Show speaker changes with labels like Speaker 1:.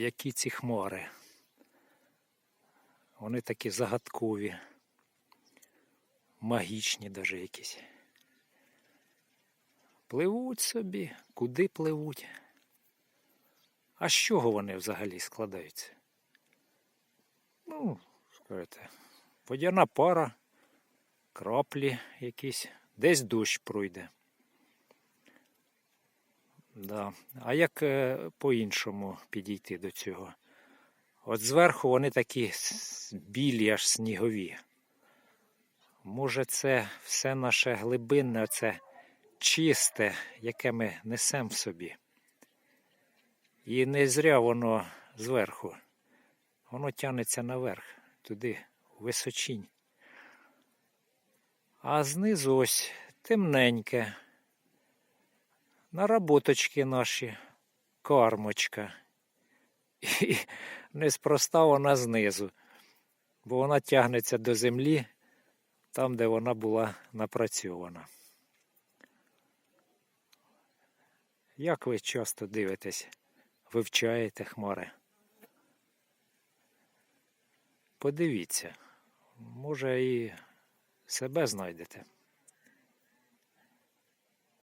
Speaker 1: які ці хмари. Вони такі загадкові, магічні даже якісь. Пливуть собі, куди пливуть. А з чого вони взагалі складаються? Ну, скажете, водяна пара, краплі якісь, десь дощ пройде. Да. А як е, по-іншому підійти до цього? От зверху вони такі білі, аж снігові. Може, це все наше глибинне, оце чисте, яке ми несемо в собі. І не зря воно зверху. Воно тягнеться наверх, туди, у височінь. А знизу ось темненьке. Наработочки наші, кармочка. І неспроста вона знизу, бо вона тягнеться до землі, там, де вона була напрацьована. Як ви часто дивитесь, вивчаєте хмари? Подивіться, може і себе знайдете.